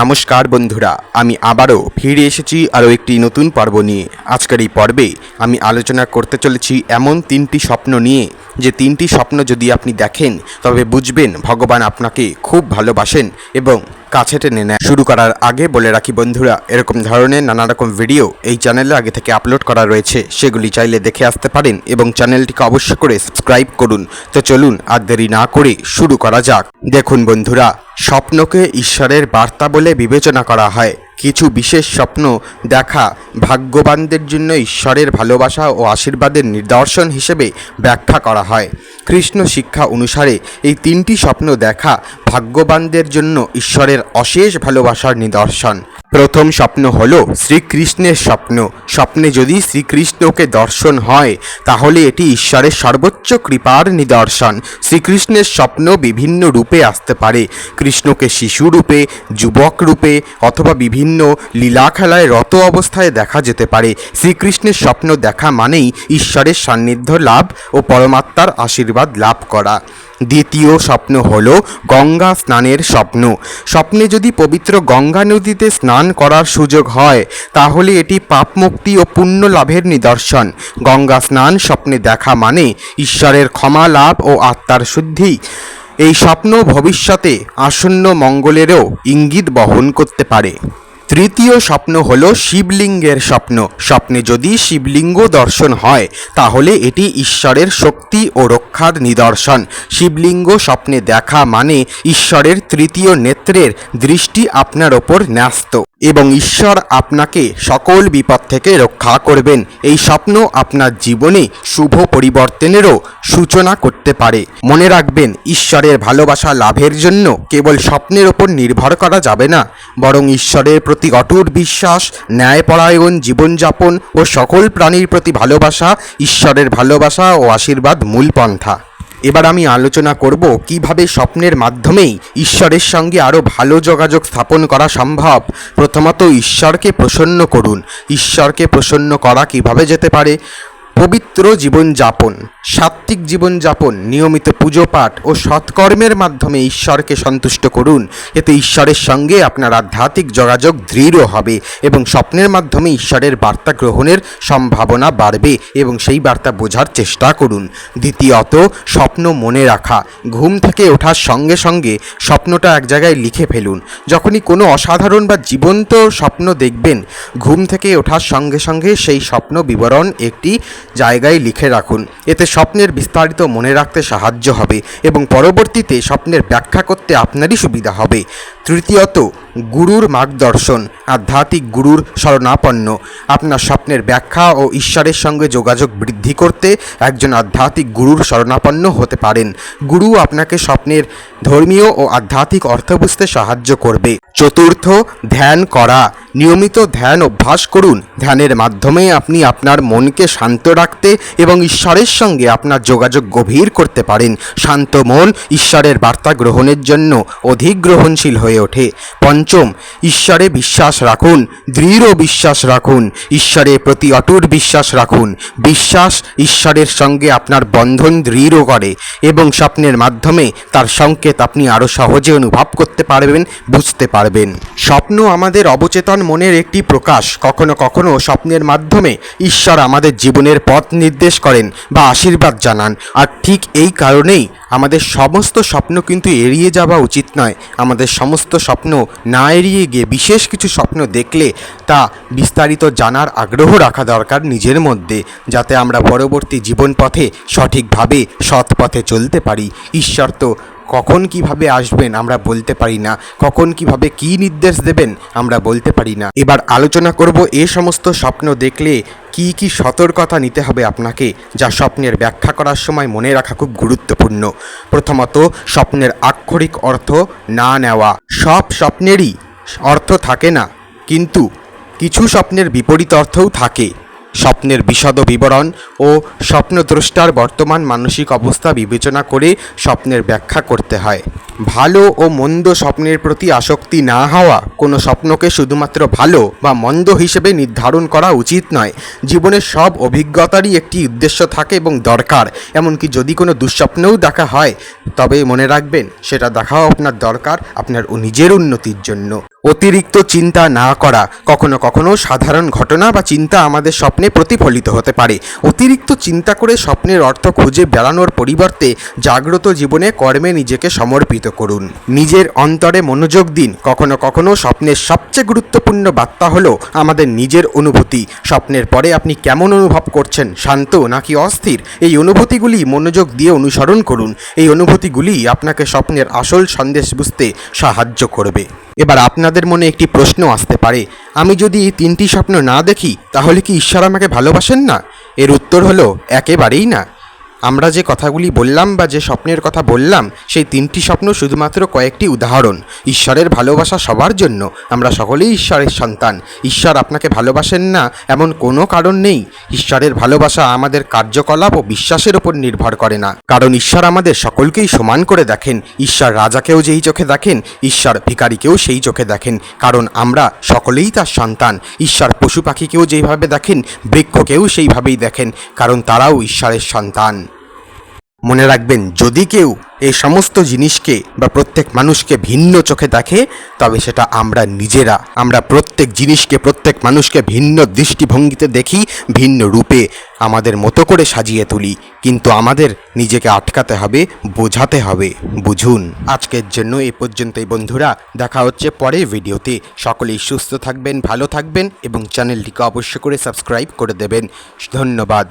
নমস্কার বন্ধুরা, আমি আবারও ফিরে এসেছি আরও একটি নতুন পর্ব নিয়ে। আজকের এই পর্বে আমি আলোচনা করতে চলেছি এমন তিনটি স্বপ্ন নিয়ে। যে তিনটি স্বপ্ন যদি আপনি দেখেন, তবে বুঝবেন ভগবান আপনাকে খুব ভালোবাসেন এবং কাছে টেনে নেয়। শুরু করার আগে বলে রাখি বন্ধুরা, এরকম ধরনের নানা রকম ভিডিও এই চ্যানেলে আগে থেকে আপলোড করা রয়েছে। সেগুলি চাইলে দেখে আসতে পারেন এবং চ্যানেলটিকে অবশ্যই করে সাবস্ক্রাইব করুন। তো চলুন আর দেরি না করে শুরু করা যাক। দেখুন বন্ধুরা, স্বপ্নকে ঈশ্বরের বার্তা বলে বিবেচনা করা হয়। কিছু বিশেষ স্বপ্ন দেখা ভাগ্যবানদের জন্য ঈশ্বরের ভালোবাসা ও আশীর্বাদের নিদর্শন হিসেবে ব্যাখ্যা করা হয়। কৃষ্ণ শিক্ষা অনুসারে এই তিনটি স্বপ্ন দেখা ভাগ্যবানদের জন্য ঈশ্বরের অশেষ ভালোবাসার নিদর্শন। প্রথম স্বপ্ন হলো শ্রীকৃষ্ণের স্বপ্ন। স্বপ্নে যদি শ্রীকৃষ্ণকে দর্শন হয়, তাহলে এটি ঈশ্বরের সর্বোচ্চ কৃপার নিদর্শন। শ্রীকৃষ্ণের স্বপ্ন বিভিন্ন রূপে আসতে পারে। কৃষ্ণকে শিশু রূপে, যুবক রূপে অথবা বিভিন্ন লীলা খেলায় রত অবস্থায় দেখা যেতে পারে। শ্রীকৃষ্ণের স্বপ্ন দেখা মানেই ঈশ্বরের সান্নিধ্য লাভ ও পরমাত্মার আশীর্বাদ লাভ করা। দ্বিতীয় স্বপ্ন হল গঙ্গা স্নানের স্বপ্ন। স্বপ্নে যদি পবিত্র গঙ্গা নদীতে স্নান করার সুযোগ হয়, তাহলে এটি পাপমুক্তি ও পুণ্য লাভের নিদর্শন। গঙ্গা স্নান স্বপ্নে দেখা মানে ঈশ্বরের ক্ষমা লাভ ও আত্মার শুদ্ধি। এই স্বপ্ন ভবিষ্যতে আসন্ন মঙ্গলেরও ইঙ্গিত বহন করতে পারে। তৃতীয় স্বপ্ন হল শিবলিঙ্গের স্বপ্ন। স্বপ্নে যদি শিবলিঙ্গ দর্শন হয়, তাহলে এটি ঈশ্বরের শক্তি ও রক্ষার নিদর্শন। শিবলিঙ্গ স্বপ্নে দেখা মানে ঈশ্বরের তৃতীয় নেত্রের দৃষ্টি আপনার ওপর ন্যস্ত এবং ঈশ্বর আপনাকে সকল বিপদ থেকে রক্ষা করবেন। এই স্বপ্ন আপনার জীবনে শুভ পরিবর্তনেরও সূচনা করতে পারে। মনে রাখবেন, ঈশ্বরের ভালোবাসা লাভের জন্য কেবল স্বপ্নের ওপর নির্ভর করা যাবে না, বরং ঈশ্বরের প্রতি অটুট বিশ্বাস, ন্যায়পরায়ণ জীবনযাপন ও সকল প্রাণীর প্রতি ভালোবাসা, ঈশ্বরের ভালোবাসা ও আশীর্বাদ মূল পন্থা এবার আমি আলোচনা করব কীভাবে স্বপ্নের মাধ্যমেই ঈশ্বরের সঙ্গে আরও ভালো যোগাযোগ স্থাপন করা সম্ভব। প্রথমত ঈশ্বরকে প্রসন্ন করুন। ঈশ্বরকে প্রসন্ন করা কীভাবে যেতে পারে? পবিত্র জীবনযাপন। সাত্ত্বিক জীবনযাপন, নিয়মিত পুজো পাঠ ও সৎকর্মের মাধ্যমে ঈশ্বরকে সন্তুষ্ট করুন। এতে ঈশ্বরের সঙ্গে আপনার আধ্যাত্মিক যোগাযোগ দৃঢ় হবে এবং স্বপ্নের মাধ্যমে ঈশ্বরের বার্তা গ্রহণের সম্ভাবনা বাড়বে এবং সেই বার্তা বোঝার চেষ্টা করুন। দ্বিতীয়ত, স্বপ্ন মনে রাখা। ঘুম থেকে ওঠার সঙ্গে সঙ্গে স্বপ্নটা এক জায়গায় লিখে ফেলুন। যখনই কোনো অসাধারণ বা জীবন্ত স্বপ্ন দেখবেন, ঘুম থেকে ওঠার সঙ্গে সঙ্গে সেই স্বপ্ন বিবরণ একটি জায়গায় লিখে রাখুন। এতে স্বপ্নের বিস্তারিত মনে রাখতে সাহায্য হবে এবং পরবর্তীতে স্বপ্নের ব্যাখ্যা করতে আপনারই সুবিধা হবে। তৃতীয়ত, গুরুর মার্গদর্শন, আধ্যাত্মিক গুরুর শরণাপন্ন। আপনার স্বপ্নের ব্যাখ্যা ও ঈশ্বরের সঙ্গে যোগাযোগ বৃদ্ধি করতে একজন আধ্যাত্মিক গুরুর শরণাপন্ন হতে পারেন। গুরু আপনাকে স্বপ্নের ধর্মীয় ও আধ্যাত্মিক অর্থ বুঝতে সাহায্য করবে। চতুর্থ, ধ্যান করা। নিয়মিত ধ্যান অভ্যাস করুন। ধ্যানের মাধ্যমে আপনি আপনার মনকে শান্ত রাখতে এবং ঈশ্বরের সঙ্গে আপনার যোগাযোগ গভীর করতে পারেন। শান্ত মন ঈশ্বরের বার্তা গ্রহণের জন্য অধিক গ্রহণশীল হয়ে ওঠে। পঞ্চম, ঈশ্বরে বিশ্বাস রাখুন, দৃঢ় বিশ্বাস রাখুন, ঈশ্বরের প্রতি অটুট বিশ্বাস রাখুন। বিশ্বাস ঈশ্বরের সঙ্গে আপনার বন্ধন দৃঢ় করে এবং স্বপ্নের মাধ্যমে তার সংকেত আপনি আরও সহজে অনুভব করতে পারবেন, বুঝতে পারবেন। স্বপ্ন আমাদের অবচেতন মনের একটি প্রকাশ। কখনো কখনো স্বপ্নের মাধ্যমে ঈশ্বর আমাদের জীবনের পথ নির্দেশ করেন বা আশীর্বাদ জানান। আর ঠিক এই কারণেই আমাদের সমস্ত স্বপ্ন কিন্তু এড়িয়ে যাওয়া উচিত নয়। আমাদের সমস্ত স্বপ্ন না এড়িয়ে গিয়ে বিশেষ কিছু স্বপ্ন দেখলে তা বিস্তারিত জানার আগ্রহ রাখা দরকার নিজের মধ্যে, যাতে আমরা পরবর্তী জীবন পথে সঠিকভাবে সৎ পথে চলতে পারি। ঈশ্বর তো কখন কীভাবে আসবেন আমরা বলতে পারি না। কখন কীভাবে কি নির্দেশ দেবেন আমরা বলতে পারি না। এবার আলোচনা করব এ সমস্ত স্বপ্ন দেখলে কি কি সতর্কতা নিতে হবে আপনাকে, যা স্বপ্নের ব্যাখ্যা করার সময় মনে রাখা খুব গুরুত্বপূর্ণ। প্রথমত, স্বপ্নের আক্ষরিক অর্থ না নেওয়া। সব স্বপ্নেরই অর্থ থাকে না, কিন্তু কিছু স্বপ্নের বিপরীত অর্থও থাকে। স্বপ্নের বিশদ বিবরণ ও স্বপ্নদ্রষ্টার বর্তমান মানসিক অবস্থা বিবেচনা করে স্বপ্নের ব্যাখ্যা করতে হয়। ভালো ও মন্দ স্বপ্নের প্রতি আসক্তি না হওয়া কোনো স্বপ্নকে শুধুমাত্র ভালো বা মন্দ হিসেবে নির্ধারণ করা উচিত নয়। জীবনের সব অভিজ্ঞতারই একটি উদ্দেশ্য থাকে এবং দরকার। এমনকি যদি কোনো দুঃস্বপ্নেও দেখা হয়, তবে মনে রাখবেন, সেটা দেখাও আপনার দরকার, আপনার ও নিজের উন্নতির জন্য। অতিরিক্ত চিন্তা না করা কখনো কখনো সাধারণ ঘটনা বা চিন্তা আমাদের স্বপ্নে প্রতিফলিত হতে পারে। অতিরিক্ত চিন্তা করে স্বপ্নের অর্থ খুঁজে বেড়ানোর পরিবর্তে জাগ্রত জীবনে কর্মে নিজেকে সমর্পিত করুন। নিজের অন্তরে মনোযোগ দিন। কখনো কখনো স্বপ্নের সবচেয়ে গুরুত্বপূর্ণ বার্তা হলো আমাদের নিজের অনুভূতি। স্বপ্নের পরে আপনি কেমন অনুভব করছেন? শান্ত নাকি অস্থির? এই অনুভূতিগুলি মনোযোগ দিয়ে অনুসরণ করুন। এই অনুভূতিগুলি আপনাকে স্বপ্নের আসল সন্দেশ বুঝতে সাহায্য করবে। এবার আপনাদের মনে একটি প্রশ্ন আসতে পারে। আমি যদি এই তিনটি স্বপ্ন না দেখি, তাহলে কি ঈশ্বর আমাকে ভালোবাসেন না? এর উত্তর হলো, একেবারেই না। আমরা যে কথাগুলি বললাম বা যে স্বপ্নের কথা বললাম, সেই তিনটি স্বপ্ন শুধুমাত্র কয়েকটি উদাহরণ। ঈশ্বরের ভালোবাসা সবার জন্য। আমরা সকলেই ঈশ্বরের সন্তান। ঈশ্বর আপনাকে ভালোবাসেন না, এমন কোনো কারণ নেই। ঈশ্বরের ভালোবাসা আমাদের কার্যকলাপ ও বিশ্বাসের উপর নির্ভর করে না। কারণ ঈশ্বর আমাদের সকলকেই সমান করে দেখেন। ঈশ্বর রাজাকেও যেই চোখে দেখেন, ঈশ্বর ভিকারিকেও সেই চোখে দেখেন। কারণ আমরা সকলেই তার সন্তান। ঈশ্বর পশু পাখিকেও যেইভাবে দেখেন, বৃক্ষকেও সেইভাবেই দেখেন। কারণ তারাও ঈশ্বরের সন্তান। মনে রাখবেন, যদি কেউ এই সমস্ত জিনিসকে বা প্রত্যেক মানুষকে ভিন্ন চোখে দেখে, তবে সেটা আমরা নিজেরা, আমরা প্রত্যেক জিনিসকে, প্রত্যেক মানুষকে ভিন্ন দৃষ্টিভঙ্গিতে দেখি, ভিন্ন রূপে আমাদের মতো করে সাজিয়ে তুলি। কিন্তু আমাদের নিজেকে আটকাতে হবে, বোঝাতে হবে। বুঝুন। আজকের জন্য এই পর্যন্তই বন্ধুরা। দেখা হচ্ছে পরের ভিডিওতে। সকলেই সুস্থ থাকবেন, ভালো থাকবেন এবং চ্যানেলটিকে অবশ্য করে সাবস্ক্রাইব করে দেবেন। ধন্যবাদ।